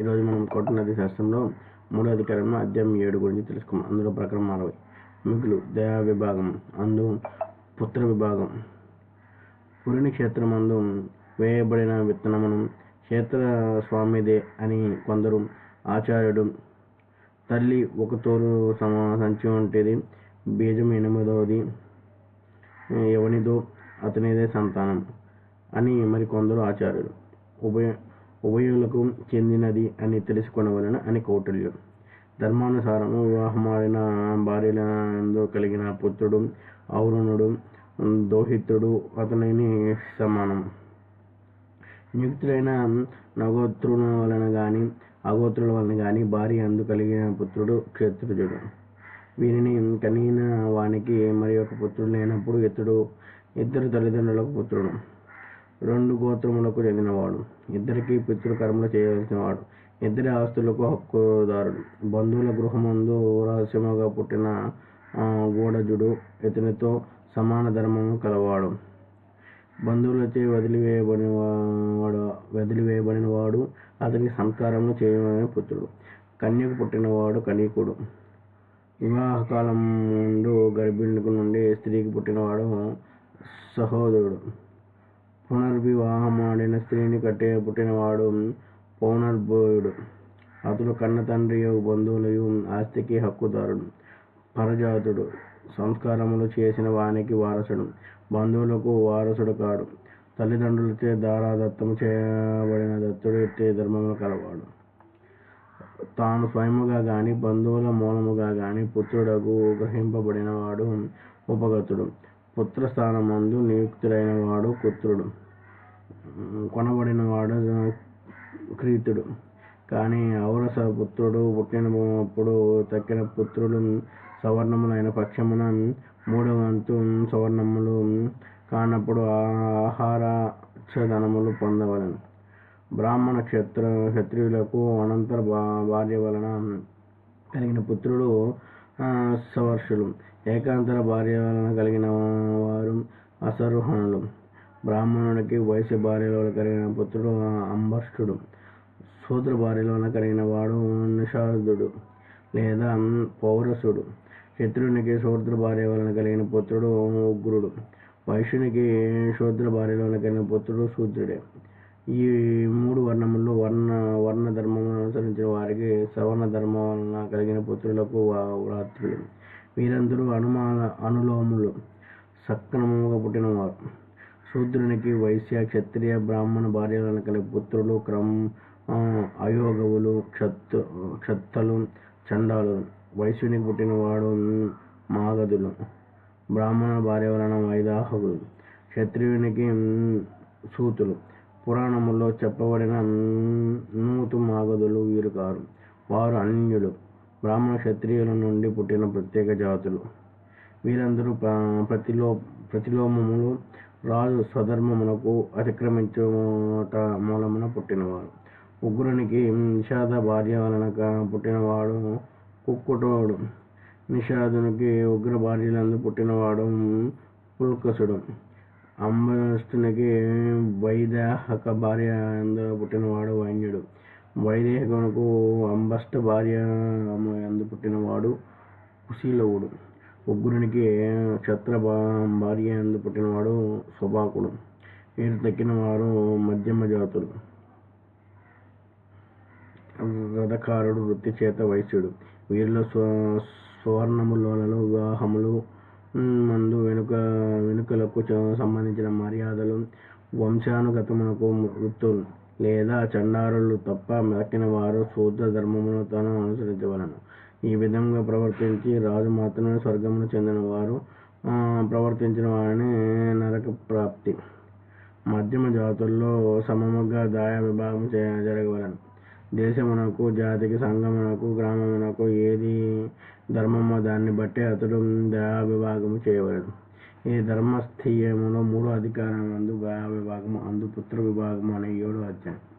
ఈరోజు మనం కోటనది శాస్త్రంలో మూడో అధికారంలో అధ్యాయం ఏడు గురించి తెలుసుకున్నాం అందులో ప్రకారం అరవై మిగులు దయా విభాగం అందు పుత్ర విభాగం. పురిని క్షేత్రమందు వేయబడిన విత్తనమును క్షేత్ర స్వామిదే అని కొందరు ఆచార్యుడు తల్లి ఒక తోరు సమ సంచి వంటిది బీజం ఎనిమిదవది. ఎవనిదో అతనిదే సంతానం అని మరికొందరు ఆచార్యులు. ఉభయ ఉభయులకు చెందినది అని తెలుసుకొనవలన అని కౌటిల్యం ధర్మానుసారము వివాహమాడిన భార్యలందు కలిగిన పుత్రుడు ఔరుణుడు దోహితుడు అతనిని సమానం నియుక్తులైన నగోత్రుల వలన గాని అగోత్రుల వలన కానీ భార్య అందు కలిగిన పుత్రుడు క్షత్రుజుడు వీరిని కనిగిన వానికి మరి ఒక పుత్రుడు లేనప్పుడు ఇతడు ఇద్దరు తల్లిదండ్రులకు పుత్రుడు. రెండు గోత్రములకు చెందినవాడు. ఇద్దరికి పితృకర్మలు చేయవలసిన వాడు ఇద్దరి ఆస్తులకు హక్కుదారుడు. బంధువుల గృహమందు రహస్యముగా పుట్టిన గూఢజుడు ఇతనితో సమాన ధర్మము కలవాడు. బంధువులచే వదిలివేయబడిన వాడు వదిలివేయబడిన వాడు అతనికి సంస్కారము చేయమని పుత్రుడు. కన్యకు పుట్టినవాడు కనీకుడు వివాహకాలం ముందు గర్భిణికు నుండి స్త్రీకి పుట్టినవాడు సహోదరుడు. పునర్వివాహమాడిన స్త్రీని కట్టే పుట్టినవాడు పౌనర్భోయుడు. అతడు కన్న తండ్రి బంధువులయు ఆస్తికి హక్కుదారుడు పరజాతుడు సంస్కారములు చేసిన వానికి వారసుడు బంధువులకు వారసుడు కాడు. తల్లిదండ్రులచే దారాదత్తము చేయబడిన దత్తుడు ఎట్టి ధర్మములు కలవాడు. తాను స్వయముగా గాని బంధువుల మూలముగా గాని పుత్రుడకు గ్రహింపబడినవాడు ఉపగతుడు. పుత్ర స్థానమందు నియుక్తుడైన వాడు పుత్రుడు. కొనబడిన వాడు క్రీతుడు. కానీ ఔరస పుత్రుడు పుట్టినప్పుడు తక్కిన పుత్రులు సవర్ణములైన పక్షమున మూడవ వంతు సవర్ణములు కానప్పుడు ఆహారధనములు పొందవలను. బ్రాహ్మణ క్షత్ర క్షత్రియులకు అనంతర భార్య వలన కలిగిన పుత్రుడు సవర్షులు. ఏకాంతర భార్య వలన కలిగిన వారు అసర్వహణులు. బ్రాహ్మణుడికి వయసు భార్యలో కలిగిన పుత్రుడు అంబర్షుడు సూత్ర భార్యల భార్యలో కలిగిన వాడు నిషాదుడు లేదా పౌరసుడు. శత్రునికి సూత్ర భార్య వలన కలిగిన పుత్రుడు ఉగ్రుడు. వైశ్యునికి శూద్ర భార్యలో కలిగిన పుత్రుడు శూద్రుడే. ఈ మూడు వర్ణములు వర్ణ వర్ణ ధర్మములను అనుసరించిన వారికి సవర్ణ ధర్మం వలన కలిగిన పుత్రులకు వ్రాత్రులు వీరందరూ అనుమాన అనులోములు సక్రమముగా పుట్టినవారు. శూద్రునికి వైశ్య క్షత్రియ బ్రాహ్మణ భార్యలను కలిగి పుత్రులు క్రమ అయోగవులు క్షత్ క్షత్తలు చండాలు. వైశ్యునికి పుట్టినవాడు మాగధులు బ్రాహ్మణ భార్య వలన వైదాహకులు క్షత్రియునికి సూతులు. పురాణములో చెప్పబడిన నూతు మాగధులు వీరు కారు వారు అన్యులు. బ్రాహ్మణ క్షత్రియుల నుండి పుట్టిన ప్రత్యేక జాతులు. వీరందరూ ప్రతిలో ప్రతిలోమములు రాజు స్వధర్మమునకు అతిక్రమించుట మూలమున పుట్టినవారు. ఉగ్రునికి నిషాద భార్య వలన పుట్టినవాడు కుక్కుటోడు. నిషాదునికి ఉగ్ర భార్యలందు పుట్టినవాడు పుల్కసుడు. అంబస్తునికి వైదేహక భార్య అందు పుట్టినవాడు వైన్యుడు. వైదేహకునకు అంబష్ట భార్య అందు పుట్టినవాడు కుశీలవుడు. ఉగ్రునికి క్షత్ర భార్య అందు పుట్టినవాడు సుభాకుడు వీరు తక్కిన వారు మధ్యమ జాతులు. రథకారుడు వృత్తి చేత వైశ్యుడు వీరిలో స్వ సువర్ణములలో వివాహములు మందు వెనుక వెనుకలకు సంబంధించిన మర్యాదలు వంశానుగతమునకు వృత్తులు. లేదా చండారులు తప్ప తక్కిన వారు శూద్ర ధర్మమును తాను అనుసరించవలను. ఈ విధంగా ప్రవర్తించి రాజు మాత్రమే స్వర్గమును చెందిన వారు ప్రవర్తించిన వారిని నరక ప్రాప్తి. మధ్యమ జాతుల్లో సమముగా దాయ విభాగం జరగవలను. దేశమునకు జాతికి సంఘమునకు గ్రామమునకు ఏది ధర్మమో దాన్ని బట్టి అతడు దయా విభాగము చేయవలెను. ఈ ధర్మస్థీయములో మూడో అధికారం అందు విభాగము అందు పుత్ర విభాగము అనే ఏడు అధ్యాయం.